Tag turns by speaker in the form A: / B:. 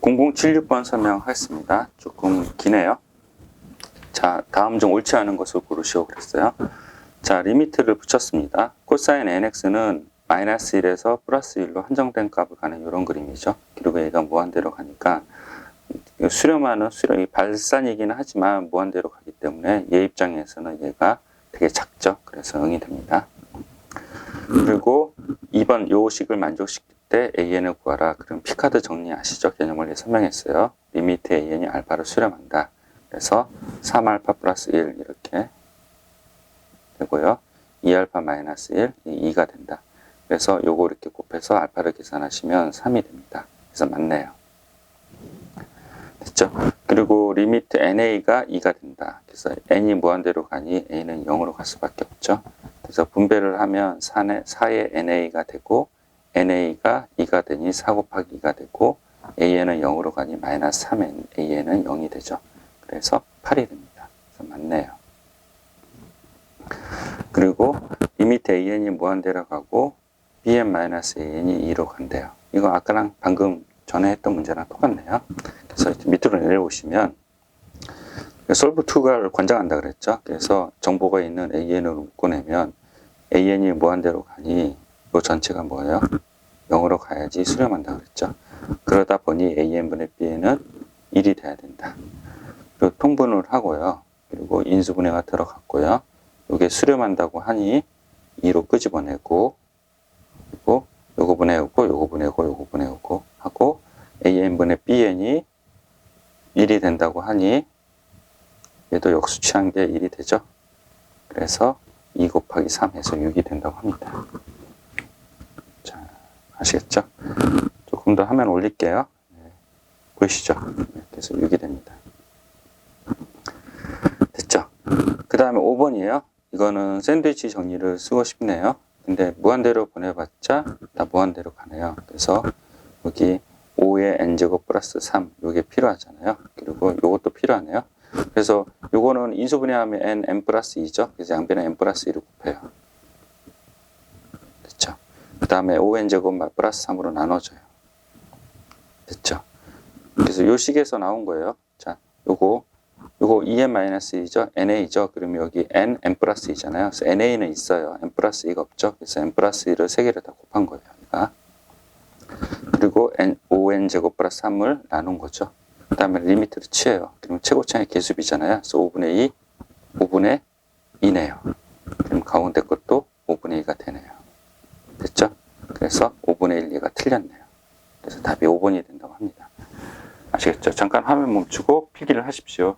A: 0076번 설명하겠습니다. 조금 기네요. 자, 다음 중 옳지 않은 것을 고르시오 그랬어요. 자, 리미트를 붙였습니다. 코사인 nx는 마이너스 1에서 플러스 1로 한정된 값을 가는 이런 그림이죠. 그리고 얘가 무한대로 가니까 수렴하는 수렴이 발산이기는 하지만 무한대로 가기 때문에 얘 입장에서는 얘가 되게 작죠. 그래서 응이 됩니다. 그리고 2번 요 식을 만족시킬 때 an을 구하라. 그럼 피카드 정리 아시죠? 개념을 설명했어요. 리미트 an이 알파를 수렴한다. 그래서 3알파 플러스 1 이렇게 되고요. 2알파 마이너스 1, 2가 된다. 그래서 요거 이렇게 곱해서 알파를 계산하시면 3이 됩니다. 그래서 맞네요. 됐죠? 그리고 리미트 NA가 2가 된다. 그래서 N이 무한대로 가니 A는 0으로 갈 수밖에 없죠. 그래서 분배를 하면 4의, 4의 NA가 되고 NA가 2가 되니 4 곱하기 2가 되고 AN은 0으로 가니 마이너스 3N, AN은 0이 되죠. 그래서 8이 됩니다. 그래서 맞네요. 그리고 리미트 AN이 무한대로 가고 BN-AN이 2로 간대요. 이거 아까랑 방금 전에 했던 문제랑 똑같네요. 그래서 밑으로 내려오시면 솔브2가 권장한다 그랬죠. 그래서 정보가 있는 AN으로 묶어내면 AN이 무한대로 가니 이 전체가 뭐예요? 0으로 가야지 수렴한다 그랬죠. 그러다 보니 AN분의 B는 1이 돼야 된다. 그리고 통분을 하고요. 그리고 인수분해가 들어갔고요. 이게 수렴한다고 하니 2로 끄집어내고 그리고 요거 분해오고 요거 분해오고 요거 분해오고 하고 AN분의 BN이 1이 된다고 하니 얘도 역수치한 게 1이 되죠. 그래서 2 곱하기 3 해서 6이 된다고 합니다. 자, 아시겠죠? 조금 더 화면 올릴게요. 네, 보이시죠? 네, 그래서 6이 됩니다. 됐죠? 그 다음에 5번이에요. 이거는 샌드위치 정리를 쓰고 싶네요. 근데 무한대로 보내봤자 다 무한대로 가네요. 그래서 여기 5의 n제곱 플러스 3 이게 필요하잖아요. 그리고 이것도 필요하네요. 그래서 요거는 인수분해하면 n, n 플러스 2죠. 그래서 양변에 n 플러스 2를 곱해요. 됐죠? 그 다음에 5n제곱 플러스 3으로 나눠져요. 됐죠? 그래서 요 식에서 나온 거예요. 자, 요거 요거 2n-2죠. na죠. 그러면 여기 n, n 플러스 2잖아요. 그래서 na는 있어요. n 플러스 2가 없죠. 그래서 n 플러스 2를 세 개를 다 곱한 거예요. 그러니까. 그리고 n, 5n 제곱 플러스 3을 나눈 거죠. 그 다음에 리미트를 취해요. 그러면 최고차의 개수비잖아요. 그래서 5분의 2, 5분의 2네요. 그럼 가운데 것도 5분의 2가 되네요. 됐죠? 그래서 5분의 1, 2가 틀렸네요. 답이 5번이 된다고 합니다. 아시겠죠? 잠깐 화면 멈추고 필기를 하십시오.